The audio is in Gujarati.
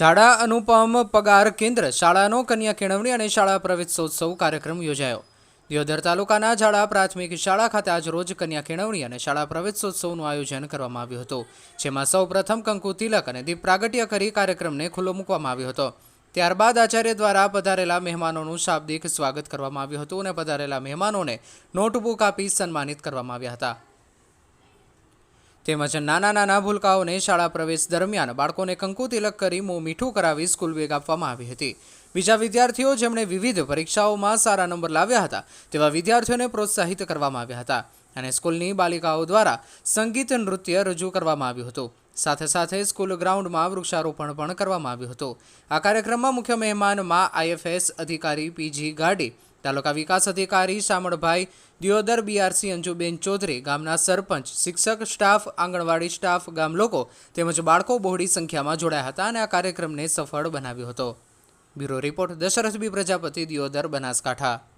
ઝાડા અનુપમ પગાર કેન્દ્ર, શાળાનો કન્યા કેળવણી અને શાળા પ્રવેશોત્સવ કાર્યક્રમ યોજાયો. દિયોદર તાલુકાના ઝાડા પ્રાથમિક શાળા ખાતે આજ રોજ કન્યા કેળવણી અને શાળા પ્રવેશોત્સવનું આયોજન કરવામાં આવ્યું હતું. જેમાં સૌ પ્રથમ કંકુ તિલક અને દીપ પ્રાગટ્ય કરી કાર્યક્રમને ખુલ્લો મૂકવામાં આવ્યો હતો. ત્યારબાદ આચાર્ય દ્વારા પધારેલા મહેમાનોનું શાબ્દિક સ્વાગત કરવામાં આવ્યું હતું અને પધારેલા મહેમાનોને નોટબુક આપી સન્માનિત કરવામાં આવ્યા હતા. તેમજ નાના નાના ભૂલકાઓને શાળા પ્રવેશ દરમિયાન બાળકોને કંકુ તિલક કરી મોં મીઠું કરાવી સ્કૂલ બેગ આપવામાં આવી હતી. બીજા વિદ્યાર્થીઓ જેમણે વિવિધ પરીક્ષાઓમાં સારા નંબર લાવ્યા હતા, તેવા વિદ્યાર્થીઓને પ્રોત્સાહિત કરવામાં આવ્યા હતા અને સ્કૂલની બાલિકાઓ દ્વારા સંગીત નૃત્ય રજૂ કરવામાં આવ્યું હતું. સાથે સાથે સ્કૂલ ગ્રાઉન્ડમાં વૃક્ષારોપણ પણ કરવામાં આવ્યું હતું. આ કાર્યક્રમમાં મુખ્ય મહેમાનમાં આઈએફએસ અધિકારી પીજી ગાડી તાલુકા વિકાસ અધિકારી શામળભાઈ દિયોદર બીઆરસી અંજુબેન ચૌધરી, ગામના સરપંચ, શિક્ષક, સ્ટાફ, આંગણવાડી સ્ટાફ, ગામ લોકો તેમજ બાળકો બહોળી સંખ્યામાં જોડાયા હતા અને આ કાર્યક્રમને સફળ બનાવ્યો હતો. Bureau report Dashrath B Prajapati, Deodar, Banaskantha.